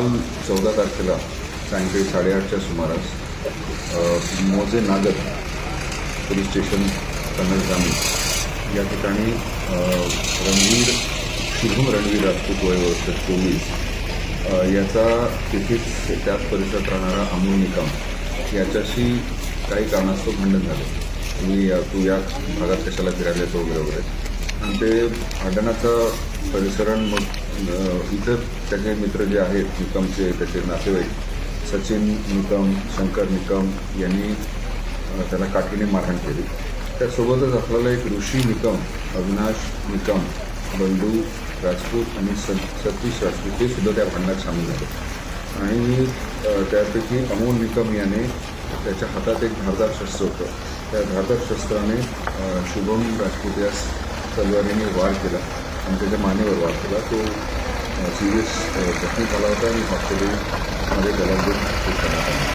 काल चौदा तारखेला सायंकाळी साडेआठच्या सुमारास मोजे नागर पोलीस स्टेशन कन्नड या ठिकाणी रणवीर शुभम रणवीर राजपूत वयवर्ष चोवीस याचा तिथेच त्याच परिसरात राहणारा अमोल निकम याच्याशी काही कारणास्तव भांडण झालं. तुम्ही या- तू या भागात कशाला फिरायला येतो वगैरे वगैरे. आणि ते भांडणाचा परिसरण मग इतर त्याचे मित्र जे आहेत निकमचे त्याचे नातेवाईक सचिन निकम शंकर निकम यांनी त्याला काठीने मारहाण केली. त्यासोबतच आपल्याला एक ऋषी निकम अविनाश निकम बंडू राजपूत आणि स सतीश राजपूत हे सुद्धा त्या भांडणात सामील झाले. आणि त्यापैकी अमोल निकम याने त्याच्या हातात एक धारदार शस्त्र होतं. त्या धारदार शस्त्राने शुभम राजपूत यास तलवारीने वार केला. आणि त्याच्या मानेवर वार केला तो सिरियस जखमी झाला होता आणि हॉस्पिटलमध्ये त्याला घेऊन करण्यात आला